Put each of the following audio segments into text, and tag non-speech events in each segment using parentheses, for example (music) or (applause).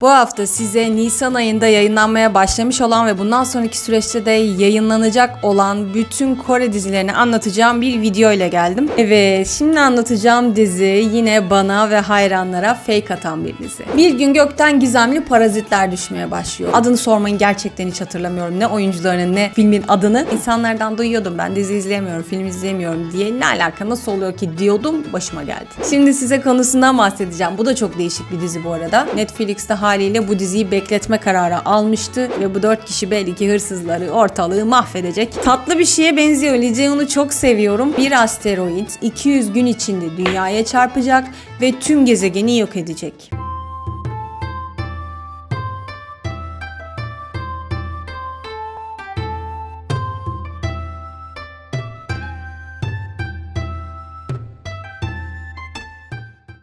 Bu hafta size Nisan ayında yayınlanmaya başlamış olan ve bundan sonraki süreçte de yayınlanacak olan bütün Kore dizilerini anlatacağım bir video ile geldim. Evet, şimdi anlatacağım dizi yine bana ve hayranlara fake atan bir dizi. Bir gün gökten gizemli parazitler düşmeye başlıyor. Adını sormayın gerçekten hiç hatırlamıyorum. Ne oyuncularının ne filmin adını. İnsanlardan duyuyordum ben dizi izleyemiyorum, film izleyemiyorum diye. Ne alaka nasıl oluyor ki diyordum başıma geldi. Şimdi size konusundan bahsedeceğim. Bu da çok değişik bir dizi bu arada. Netflix'te haliyle bu diziyi bekletme kararı almıştı ve bu dört kişi belli ki hırsızları ortalığı mahvedecek. Tatlı bir şeye benziyor. Jae-hoon'u çok seviyorum. Bir asteroid 200 gün içinde dünyaya çarpacak ve tüm gezegeni yok edecek.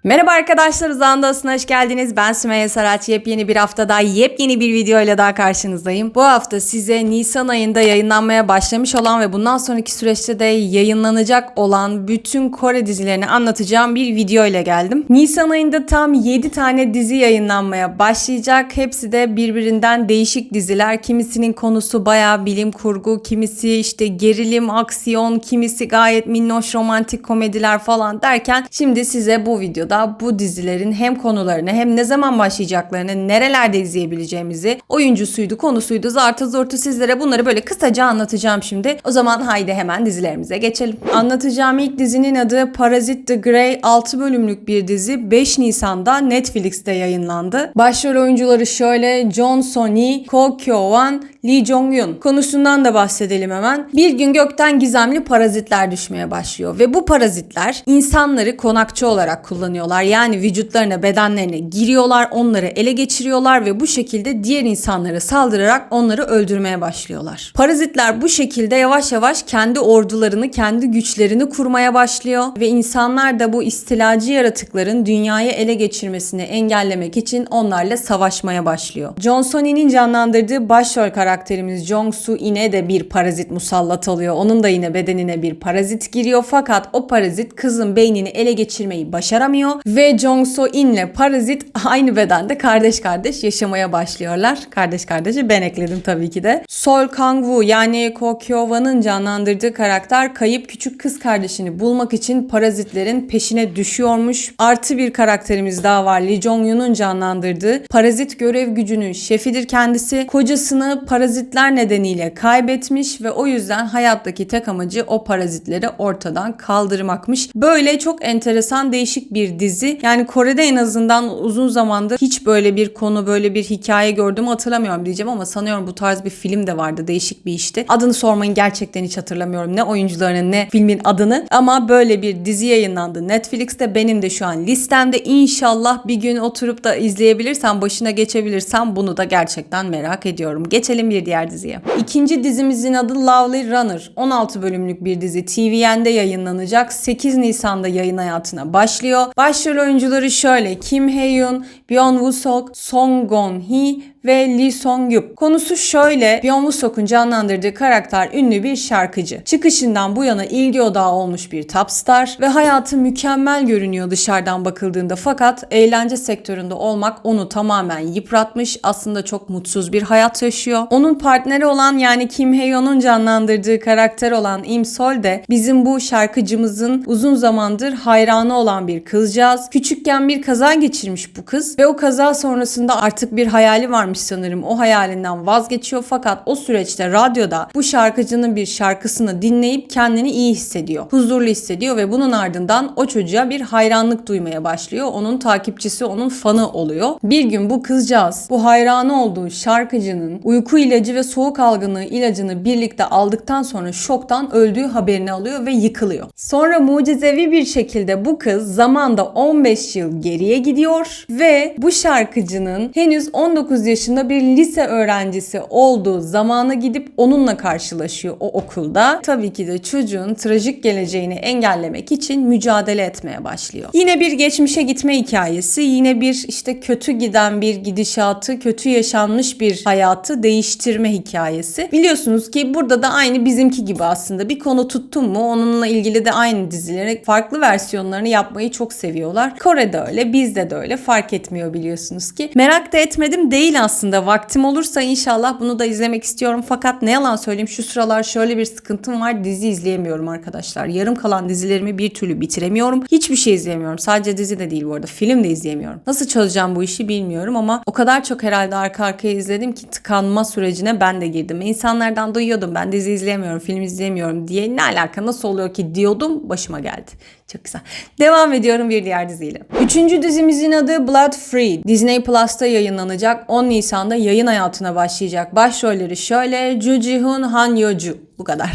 Merhaba arkadaşlar Uzağında Asına hoş geldiniz. Ben Sümeyye Saraç. Yepyeni bir haftada yepyeni bir video ile daha karşınızdayım. Bu hafta size Nisan ayında yayınlanmaya başlamış olan ve bundan sonraki süreçte de yayınlanacak olan bütün Kore dizilerini anlatacağım bir video ile geldim. Nisan ayında tam 7 tane dizi yayınlanmaya başlayacak. Hepsi de birbirinden değişik diziler. Kimisinin konusu bayağı bilim kurgu, kimisi işte gerilim, aksiyon, kimisi gayet minnoş romantik komediler falan derken şimdi size bu videoda bu dizilerin hem konularını hem ne zaman başlayacaklarını, nerelerde izleyebileceğimizi, oyuncusuydu, konusuydu, zartı zortu sizlere bunları böyle kısaca anlatacağım şimdi. O zaman haydi hemen dizilerimize geçelim. Anlatacağım ilk dizinin adı Parazit the Grey 6 bölümlük bir dizi 5 Nisan'da Netflix'te yayınlandı. Başrol oyuncuları şöyle John Sony, Ko Kyo-wan, Lee Jong-yun. Konusundan da bahsedelim hemen. Bir gün gökten gizemli parazitler düşmeye başlıyor ve bu parazitler insanları konakçı olarak kullanıyorlar. Yani vücutlarına, bedenlerine giriyorlar, onları ele geçiriyorlar ve bu şekilde diğer insanlara saldırarak onları öldürmeye başlıyorlar. Parazitler bu şekilde yavaş yavaş kendi ordularını, kendi güçlerini kurmaya başlıyor ve insanlar da bu istilacı yaratıkların dünyayı ele geçirmesini engellemek için onlarla savaşmaya başlıyor. John Sony'nin canlandırdığı başrol karakterimiz Jong Soo In'e de bir parazit musallat oluyor. Onun da yine bedenine bir parazit giriyor fakat o parazit kızın beynini ele geçirmeyi başaramıyor ve Jong Soo In'le parazit aynı bedende kardeş kardeş yaşamaya başlıyorlar. Kardeş kardeşi ben ekledim tabii ki de. Sol Kang-woo yani Ko Kyo-wan'ın canlandırdığı karakter kayıp küçük kız kardeşini bulmak için parazitlerin peşine düşüyormuş. Artı bir karakterimiz daha var. Lee Jong-yoon'un canlandırdığı parazit görev gücünün şefidir kendisi. Kocasını parazitler nedeniyle kaybetmiş ve o yüzden hayattaki tek amacı o parazitleri ortadan kaldırmakmış. Böyle çok enteresan değişik bir dizi. Yani Kore'de en azından uzun zamandır hiç böyle bir konu böyle bir hikaye gördüğümü hatırlamıyorum diyeceğim ama sanıyorum bu tarz bir film de vardı. Değişik bir işti. Adını sormayın gerçekten hiç hatırlamıyorum. Ne oyuncularının ne filmin adını ama böyle bir dizi yayınlandı. Netflix'te benim de şu an listemde. İnşallah bir gün oturup da izleyebilirsem başına geçebilirsem bunu da gerçekten merak ediyorum. Geçelim bir diğer diziye. İkinci dizimizin adı Lovely Runner. 16 bölümlük bir dizi. TVN'de yayınlanacak. 8 Nisan'da yayın hayatına başlıyor. Başrol oyuncuları şöyle. Kim Hae-yoon, Byung Woo-sok, Song Gon-hee ve Lee Song-yup. Konusu şöyle. Byung Woo-sok'un canlandırdığı karakter ünlü bir şarkıcı. Çıkışından bu yana ilgi odağı olmuş bir top star ve hayatı mükemmel görünüyor dışarıdan bakıldığında fakat eğlence sektöründe olmak onu tamamen yıpratmış. Aslında çok mutsuz bir hayat yaşıyor. Onun partneri olan yani Kim Hae-yoon'un canlandırdığı karakter olan Im Sol de bizim bu şarkıcımızın uzun zamandır hayranı olan bir kızcağız. Küçükken bir kaza geçirmiş bu kız ve o kaza sonrasında artık bir hayali varmış sanırım. O hayalinden vazgeçiyor fakat o süreçte radyoda bu şarkıcının bir şarkısını dinleyip kendini iyi hissediyor. Huzurlu hissediyor ve bunun ardından o çocuğa bir hayranlık duymaya başlıyor. Onun takipçisi, onun fanı oluyor. Bir gün bu kızcağız bu hayranı olduğu şarkıcının uyku ilacı ve soğuk algınlığı ilacını birlikte aldıktan sonra şoktan öldüğü haberini alıyor ve yıkılıyor. Sonra mucizevi bir şekilde bu kız zamanda 15 yıl geriye gidiyor ve bu şarkıcının henüz 19 yaşında yaşında bir lise öğrencisi olduğu zamana gidip onunla karşılaşıyor o okulda. Tabii ki de çocuğun trajik geleceğini engellemek için mücadele etmeye başlıyor. Yine bir geçmişe gitme hikayesi, yine bir işte kötü giden bir gidişatı, kötü yaşanmış bir hayatı değiştirme hikayesi. Biliyorsunuz ki burada da aynı bizimki gibi aslında bir konu tuttun mu onunla ilgili de aynı dizileri farklı versiyonlarını yapmayı çok seviyorlar. Kore'de öyle, bizde de öyle fark etmiyor biliyorsunuz ki. Merak da etmedim değil aslında. Vaktim olursa inşallah bunu da izlemek istiyorum. Fakat ne yalan söyleyeyim şu sıralar şöyle bir sıkıntım var. Dizi izleyemiyorum arkadaşlar. Yarım kalan dizilerimi bir türlü bitiremiyorum. Hiçbir şey izleyemiyorum. Sadece dizi de değil bu arada. Film de izleyemiyorum. Nasıl çözeceğim bu işi bilmiyorum ama o kadar çok herhalde arka arkaya izledim ki tıkanma sürecine ben de girdim. İnsanlardan duyuyordum ben dizi izleyemiyorum, film izleyemiyorum diye. Ne alaka nasıl oluyor ki diyordum başıma geldi. Çok güzel. Devam ediyorum bir diğer diziyle. Üçüncü dizimizin adı Blood Free. Disney Plus'ta yayınlanacak. 10 Nisan'da yayın hayatına başlayacak. Başrolleri şöyle. Ju Ji-hoon, Han Yo-ju. Bu kadar.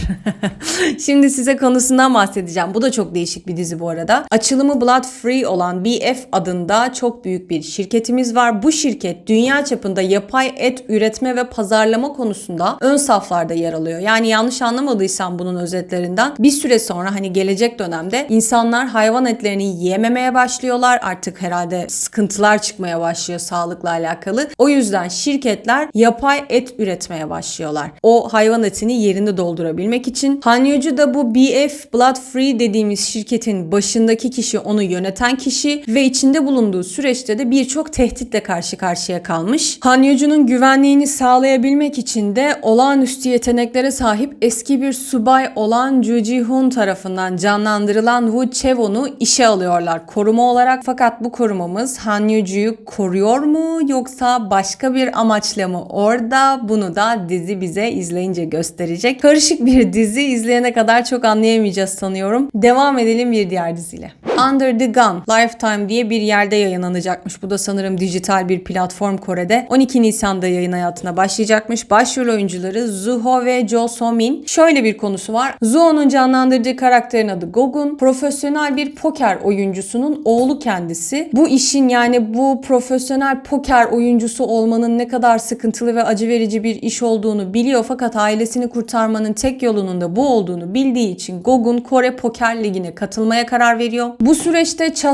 (laughs) Şimdi size konusundan bahsedeceğim. Bu da çok değişik bir dizi bu arada. Açılımı Blood Free olan BF adında çok büyük bir şirketimiz var. Bu şirket dünya çapında yapay et üretme ve pazarlama konusunda ön saflarda yer alıyor. Yani yanlış anlamadıysam bunun özetlerinden bir süre sonra hani gelecek dönemde insanlar hayvan etlerini yiyememeye başlıyorlar. Artık herhalde sıkıntılar çıkmaya başlıyor sağlıkla alakalı. O yüzden şirketler yapay et üretmeye başlıyorlar. O hayvan etini yerinde doldurabilmek için. Hanyocu da bu BF Blood Free dediğimiz şirketin başındaki kişi, onu yöneten kişi ve içinde bulunduğu süreçte de birçok tehditle karşı karşıya kalmış. Hanyocu'nun güvenliğini sağlayabilmek için de olağanüstü yeteneklere sahip eski bir subay olan Ju Ji-hoon tarafından canlandırılan Woo Chevon'u işe alıyorlar koruma olarak. Fakat bu korumamız Hanyocu'yu koruyor mu yoksa başka bir amaçla mı orada? Bunu da dizi bize izleyince gösterecek. Karışık bir dizi izleyene kadar çok anlayamayacağız sanıyorum. Devam edelim bir diğer diziyle. Under the Gun Lifetime diye bir yerde yayınlanacakmış. Bu da sanırım dijital bir platform Kore'de. 12 Nisan'da yayın hayatına başlayacakmış. Başrol oyuncuları Zuho ve Jo So-min. Şöyle bir konusu var. Zuho'nun canlandırdığı karakterin adı Gogun. Profesyonel bir poker oyuncusunun oğlu kendisi. Bu işin yani bu profesyonel poker oyuncusu olmanın ne kadar sıkıntılı ve acı verici bir iş olduğunu biliyor fakat ailesini kurtarmanın tek yolunun da bu olduğunu bildiği için Gogun Kore Poker Ligi'ne katılmaya karar veriyor. Bu süreçte Cha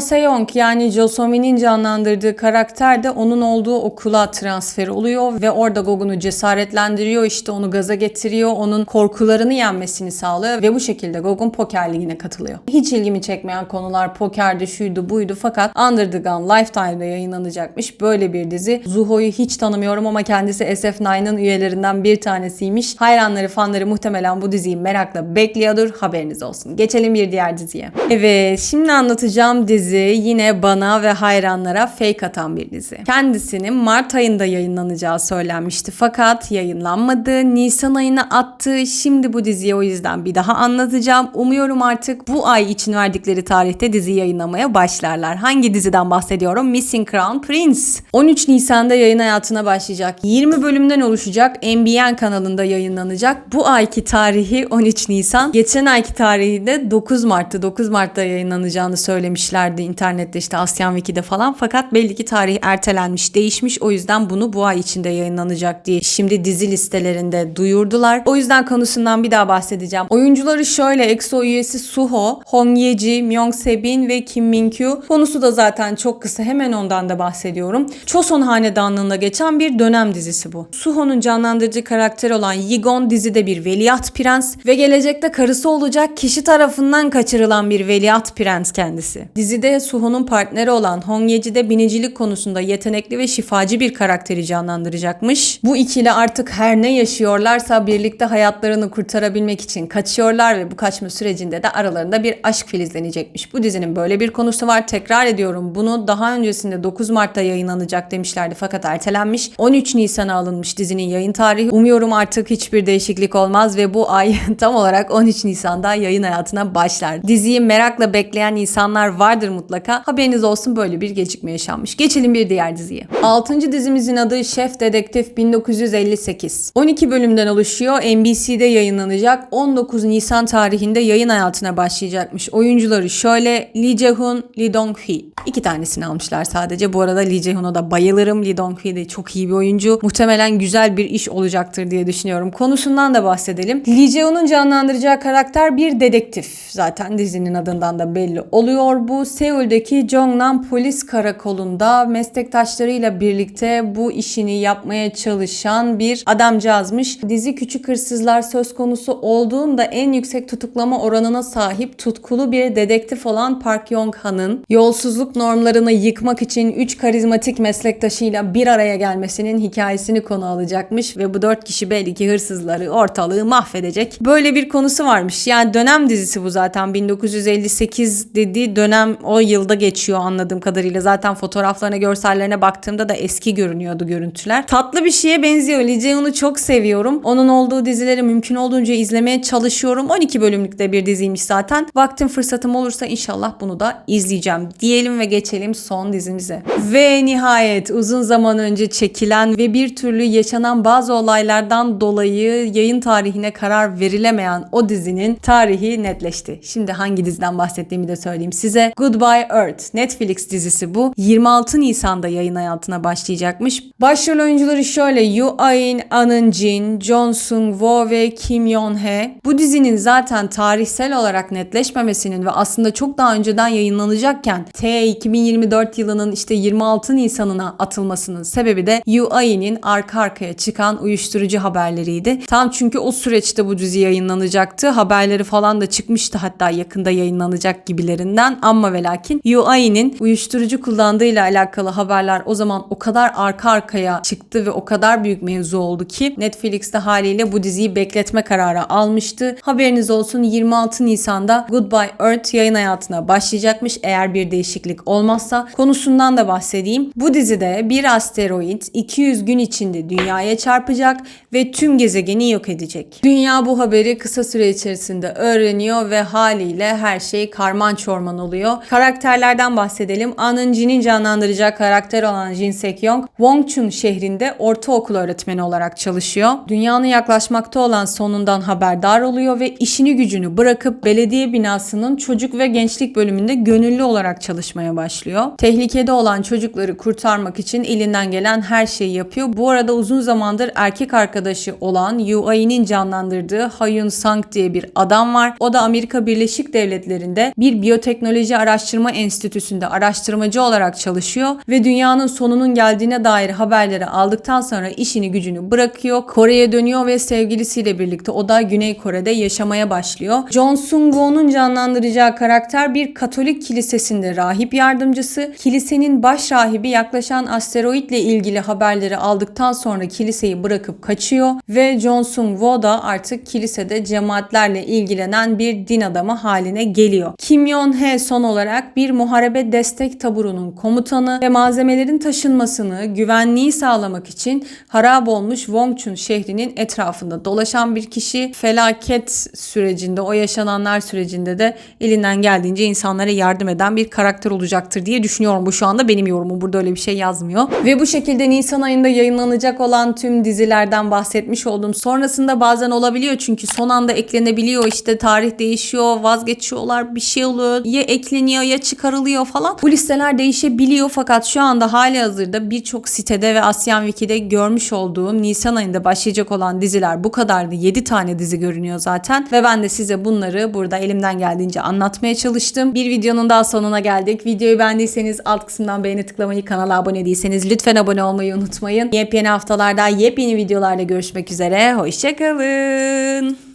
yani Jo So-min'in canlandırdığı karakter de onun olduğu okula transfer oluyor ve orada Gogun'u cesaretlendiriyor işte onu gaza getiriyor onun korkularını yenmesini sağlıyor ve bu şekilde Gogun Poker Ligi'ne katılıyor. Hiç ilgimi çekmeyen konular pokerdi şuydu buydu fakat Under the Gun Lifetime'da yayınlanacakmış böyle bir dizi. Zuho'yu hiç tanımıyorum ama kendisi SF9'ın üyelerinden bir tanesiymiş. Hayranları fanları muhtemelen bu diziyi merakla bekliyordur haberiniz olsun. Geçelim bir diğer diziye. Evet şimdi anlatacağım dizi yine bana ve hayranlara fake atan bir dizi. Kendisinin Mart ayında yayınlanacağı söylenmişti fakat yayınlanmadı. Nisan ayına attı. Şimdi bu diziyi o yüzden bir daha anlatacağım. Umuyorum artık bu ay için verdikleri tarihte dizi yayınlamaya başlarlar. Hangi diziden bahsediyorum? Missing Crown Prince. 13 Nisan'da yayın hayatına başlayacak. 20 bölümden oluşacak. MBN kanalında yayınlanacak. Bu ayki tarihi 13 Nisan. Geçen ayki tarihi de 9 Mart'ta. 9 Mart'ta yayınlanacağını söylemişlerdi internette işte Asyan Wiki'de falan. Fakat belli ki tarih ertelenmiş, değişmiş. O yüzden bunu bu ay içinde yayınlanacak diye şimdi dizi listelerinde duyurdular. O yüzden konusundan bir daha bahsedeceğim. Oyuncuları şöyle EXO üyesi Suho, Hong Ye-ji, Myung Se-bin ve Kim Min-kyu. Konusu da zaten çok kısa. Hemen ondan da bahsediyorum. Choson hanedanlığında geçen bir dönem dizisi bu. Suho'nun canlandırdığı karakter olan Yigon dizide bir veliaht prens ve gelecekte karısı olacak kişi tarafından kaçırılan bir veliaht prens kendisi. Dizide Suho'nun partneri olan Hong Ye-ji de binicilik konusunda yetenekli ve şifacı bir karakteri canlandıracakmış. Bu ikili artık her ne yaşıyorlarsa birlikte hayatlarını kurtarabilmek için kaçıyorlar ve bu kaçma sürecinde de aralarında bir aşk filizlenecekmiş. Bu dizinin böyle bir konusu var. Tekrar ediyorum bunu daha öncesinde 9 Mart'ta yayınlanacak demişlerdi fakat ertelenmiş. 13 Nisan'a alınmış dizinin yayın tarihi. Umuyorum artık hiçbir değişiklik olmaz ve bu ay (laughs) tam olarak 13 Nisan'da yayın hayatına başlar. Diziyi merakla bekleyen insanlar vardır mutlaka. Haberiniz olsun böyle bir gecikme yaşanmış. Geçelim bir diğer diziye. 6. dizimizin adı Şef Dedektif 1958. 12 bölümden oluşuyor. NBC'de yayınlanacak. 19 Nisan tarihinde yayın hayatına başlayacakmış. Oyuncuları şöyle Lee Jae-hoon, Lee Dong-hee. İki tanesini almışlar sadece. Bu arada Lee Jae-hoon'a da bayılırım. Lee Dong-hee de çok iyi bir oyuncu. Muhtemelen güzel bir iş olacaktır diye düşünüyorum. Konusundan da bahsedelim. Lee Jae-hoon'un canlandıracağı karakter bir dedektif. Zaten dizinin adından da belli oluyor. Bu Seul'deki Jongnam Polis Karakolu'nda meslektaşlarıyla birlikte bu işini yapmaya çalışan bir adamcağızmış. Dizi küçük hırsızlar söz konusu olduğunda en yüksek tutuklama oranına sahip tutkulu bir dedektif olan Park Yong-han'ın yolsuzluk normlarını yıkmak için 3 karizmatik meslektaşıyla bir araya gelmesinin hikayesini konu alacakmış ve bu 4 kişi belli ki hırsızları ortalığı mahvedecek. Böyle bir konusu varmış. Yani dönem dizisi bu zaten 1958 dediği dönem o yılda geçiyor anladığım kadarıyla. Zaten fotoğraflarına, görsellerine baktığımda da eski görünüyordu görüntüler. Tatlı bir şeye benziyor. Lee Jae-hoon'u çok seviyorum. Onun olduğu dizileri mümkün olduğunca izlemeye çalışıyorum. 12 bölümlükte bir diziymiş zaten. Vaktim fırsatım olursa inşallah bunu da izleyeceğim. Diyelim ve geçelim son dizimize. Ve nihayet uzun zaman önce çekilen ve bir türlü yaşanan bazı olaylardan dolayı yayın tarihine karar verilemeyen o dizinin tarihi netleşti. Şimdi hangi diziden bahsettiğimi de söyleyeyim size. Goodbye Earth Netflix dizisi bu. 26 Nisan'da yayın hayatına başlayacakmış. Başrol oyuncuları şöyle Yoo Ain, Anın Jin, Jong Sung Wo ve Kim Yeon He. Bu dizinin zaten tarihsel olarak netleşmemesinin ve aslında çok daha önceden yayınlanacakken T 2024 yılının işte 26 Nisan'ına atılmasının sebebi de Yoo Ain'in arka arkaya çıkan uyuşturucu haberleriydi. Tam çünkü o süreçte bu dizi yayınlanacaktı. Haberleri falan da çıkmıştı hatta yakında yayınlanacak gibilerinden. Ama ve lakin Yoo Ain'in uyuşturucu kullandığıyla alakalı haberler o zaman o kadar arka arkaya çıktı ve o kadar büyük mevzu oldu ki Netflix'te haliyle bu diziyi bekletme kararı almıştı. Haberiniz olsun 26 Nisan'da Goodbye Earth yayın hayatına başlayacakmış eğer bir değişiklik olmazsa. Konusundan da bahsedeyim. Bu dizide bir asteroid 200 gün içinde dünyaya çarpacak ve tüm gezegeni yok edecek. Dünya bu haberi kısa süre içerisinde öğreniyor ve haliyle her şey karman çorman oluyor. Karakterlerden bahsedelim. Anın Jin'in canlandıracağı karakter olan Jin Sek-yong, Wongchun şehrinde ortaokul öğretmeni olarak çalışıyor. Dünyanın yaklaşmakta olan sonundan haberdar oluyor ve işini gücünü bırakıp belediye binasının çocuk ve gençlik bölümünde gönüllü olarak çalışmaya başlıyor. Tehlikede olan çocukları kurtarmak için elinden gelen her şeyi yapıyor. Bu arada uzun zamandır erkek arkadaşı olan Yu Ai'nin canlandırdığı Hayun Sang diye bir adam var. O da Amerika Birleşik Devletleri'nde bir biyoteknoloji araştırma enstitüsünde araştırmacı olarak çalışıyor ve dünyanın sonunun geldiğine dair haberleri aldıktan sonra işini gücünü bırakıyor. Kore'ye dönüyor ve sevgilisiyle birlikte o da Güney Kore'de yaşamaya başlıyor. John Sung Wo'nun canlandıracağı karakter bir Katolik kilisesinde rahip yardımcısı. Kilisenin baş rahibi yaklaşan asteroidle ilgili haberleri aldıktan sonra kiliseyi bırakıp kaçıyor ve John Sung Wo da artık kilisede cemaatlerle ilgilenen bir din adamı haline geliyor. Kim Yeon He son olarak bir muharebe destek taburunun komutanı ve malzemelerin taşınmasını, güvenliği sağlamak için harap olmuş Wongchun şehrinin etrafında dolaşan bir kişi felaket sürecinde, o yaşananlar sürecinde de elinden geldiğince insanlara yardım eden bir karakter olacaktır diye düşünüyorum. Bu şu anda benim yorumum. Burada öyle bir şey yazmıyor. Ve bu şekilde Nisan ayında yayınlanacak olan tüm dizilerden bahsetmiş oldum. Sonrasında bazen olabiliyor çünkü son anda eklenebiliyor. İşte tarih değişiyor, vazgeçiyorlar, bir şey oluyor. Ya ekleniyor ya çıkarılıyor falan. Bu listeler değişebiliyor fakat şu anda hali hazırda birçok sitede ve Asyan Wiki'de görmüş olduğum Nisan ayında başlayacak olan diziler bu kadardı. 7 tane dizi görünüyor zaten ve ben de size bunları burada elimden geldiğince anlatmaya çalıştım. Bir videonun daha sonuna geldik. Videoyu beğendiyseniz alt kısımdan beğeni tıklamayı, kanala abone değilseniz lütfen abone olmayı unutmayın. Yepyeni haftalarda yepyeni videolarda görüşmek üzere. Hoşçakalın.